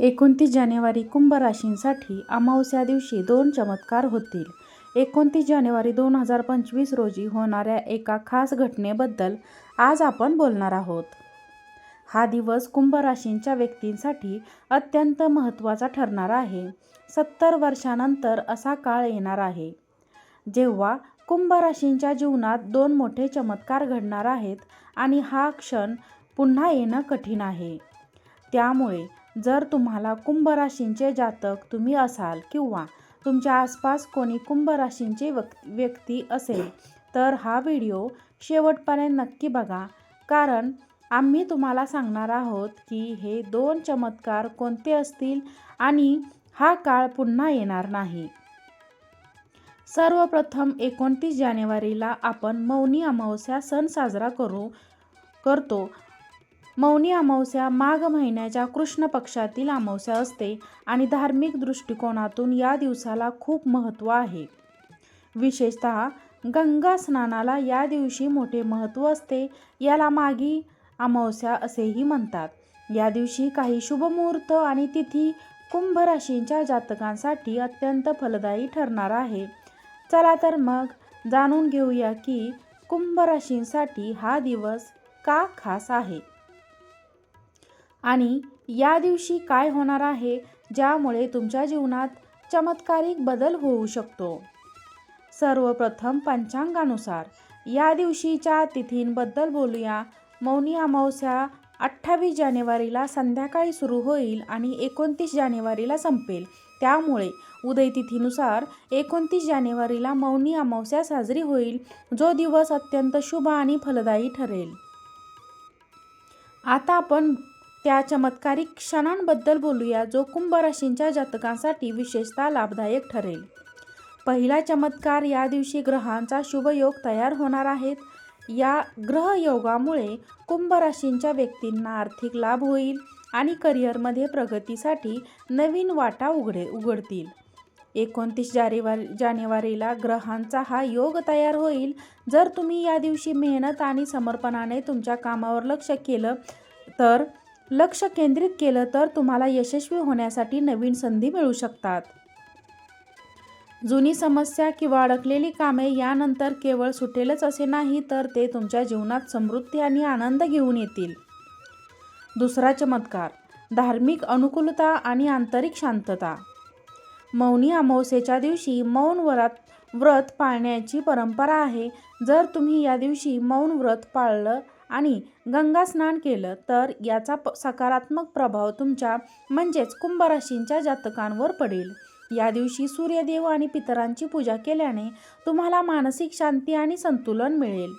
एकोणतीस जानेवारी कुंभ राशींसाठी अमावस्या दिवशी दोन चमत्कार होतील. एकोणतीस जानेवारी दोन हजार पंचवीस रोजी होणाऱ्या एका खास घटनेबद्दल आज आपण बोलणार आहोत. हा दिवस कुंभ राशींच्या व्यक्तींसाठी अत्यंत महत्त्वाचा ठरणार आहे. सत्तर वर्षानंतर असा काळ येणार आहे, जेव्हा कुंभ राशींच्या जीवनात दोन मोठे चमत्कार घडणार आहेत आणि हा क्षण पुन्हा येणं कठीण आहे. त्यामुळे जर तुम्हाला कुंभ राशींचे जातक तुम्ही असाल किंवा तुमच्या आसपास कोणी कुंभ राशींचे व्यक्ती असेल तर हा व्हिडिओ शेवटपर्यंत नक्की बघा, कारण आम्ही तुम्हाला सांगणार आहोत की हे दोन चमत्कार कोणते असतील आणि हा काळ पुन्हा येणार नाही. सर्वप्रथम एकोणतीस जानेवारीला आपण मौनी अमावस्या सण साजरा करू करतो. मौनी अमावस्या माघ महिन्याच्या कृष्ण पक्षातील अमावस्या असते आणि धार्मिक दृष्टिकोनातून या दिवसाला खूप महत्त्व आहे. विशेषतः गंगा स्नानाला या दिवशी मोठे महत्त्व असते. याला माघी अमावस्या असेही म्हणतात. या दिवशी काही शुभ मुहूर्त आणि तिथी कुंभ राशींच्या जातकांसाठी अत्यंत फलदायी ठरणार आहे. चला तर मग जाणून घेऊया की कुंभ राशींसाठी हा दिवस का खास आहे आणि या दिवशी काय होणार आहे ज्यामुळे तुमच्या जीवनात चमत्कारिक बदल होऊ शकतो. सर्वप्रथम पंचांगानुसार या दिवशीच्या तिथींबद्दल बोलूया. मौनी अमावस्या अठ्ठावीस जानेवारीला संध्याकाळी सुरू होईल आणि एकोणतीस जानेवारीला संपेल. त्यामुळे उदय तिथीनुसार एकोणतीस जानेवारीला मौनी अमावस्या साजरी होईल, जो दिवस अत्यंत शुभ आणि फलदायी ठरेल. आता आपण त्या चमत्कारिक क्षणांबद्दल बोलूया, जो कुंभ राशींच्या जातकांसाठी विशेषतः लाभदायक ठरेल. पहिला चमत्कार या दिवशी ग्रहांचा शुभ योग तयार होणार आहेत. या ग्रहयोगामुळे कुंभ राशींच्या व्यक्तींना आर्थिक लाभ होईल आणि करिअरमध्ये प्रगतीसाठी नवीन वाटा उघडे उघडतील. एकोणतीस जानेवारीला ग्रहांचा हा योग तयार होईल. जर तुम्ही या दिवशी मेहनत आणि समर्पणाने तुमच्या कामावर लक्ष लक्ष केंद्रित केलं तर तुम्हाला यशस्वी होण्यासाठी नवीन संधी मिळू शकतात. जुनी समस्या किंवा अडकलेली कामे यानंतर केवळ सुटेलच असे नाही, तर ते तुमच्या जीवनात समृद्धी आणि आनंद घेऊन येतील. दुसरा चमत्कार धार्मिक अनुकूलता आणि आंतरिक शांतता. मौनी अमावस्येच्या दिवशी मौन व्रत पाळण्याची परंपरा आहे. जर तुम्ही या दिवशी मौन व्रत पाळलं आणि गंगा स्नान केलं तर याचा प सकारात्मक प्रभाव तुमच्या म्हणजेच कुंभराशींच्या जातकांवर पडेल. या दिवशी सूर्यदेव आणि पितरांची पूजा केल्याने तुम्हाला मानसिक शांती आणि संतुलन मिळेल.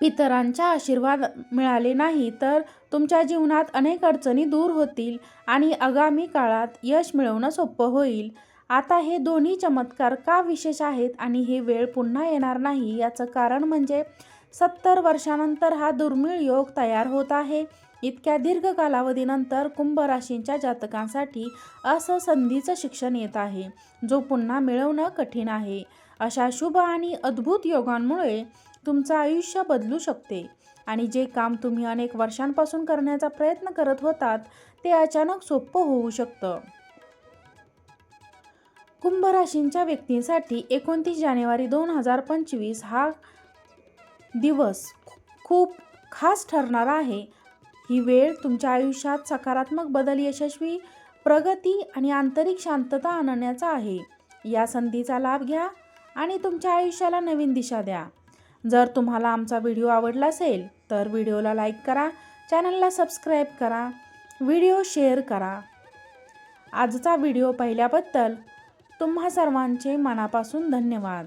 पितरांचा आशीर्वाद मिळाले नाही तर तुमच्या जीवनात अनेक अडचणी दूर होतील आणि आगामी काळात यश मिळवणं सोपं होईल. आता हे दोन्ही चमत्कार का विशेष आहेत आणि ही वेळ पुन्हा येणार नाही याचं कारण म्हणजे सत्तर वर्षानंतर हा दुर्मिळ योग तयार होत आहे. इतक्या दीर्घ कालावधीनंतर कुंभ राशींच्या जातकांसाठी असं संधीचं शिक्षण येत आहे, जो पुन्हा मिळवणं कठीण आहे. अशा शुभ आणि अद्भुत योगांमुळे तुमचं आयुष्य बदलू शकते आणि जे काम तुम्ही अनेक वर्षांपासून करण्याचा प्रयत्न करत होतात ते अचानक सोपं होऊ शकतं. कुंभ राशींच्या व्यक्तींसाठी एकोणतीस जानेवारी दोन हजार पंचवीस हा दिवस खूप खास ठरणार आहे. ही वेळ तुमच्या आयुष्यात सकारात्मक बदल, यशस्वी प्रगती आणि आंतरिक शांतता आणण्याचा आहे. या संधीचा लाभ घ्या आणि तुमच्या आयुष्याला नवीन दिशा द्या. जर तुम्हाला आमचा व्हिडिओ आवडला असेल तर व्हिडिओला लाईक करा, चॅनलला सबस्क्राईब करा, व्हिडिओ शेअर करा. आजचा व्हिडिओ पाहिल्याबद्दल तुम्हा सर्वांचे मनापासून धन्यवाद.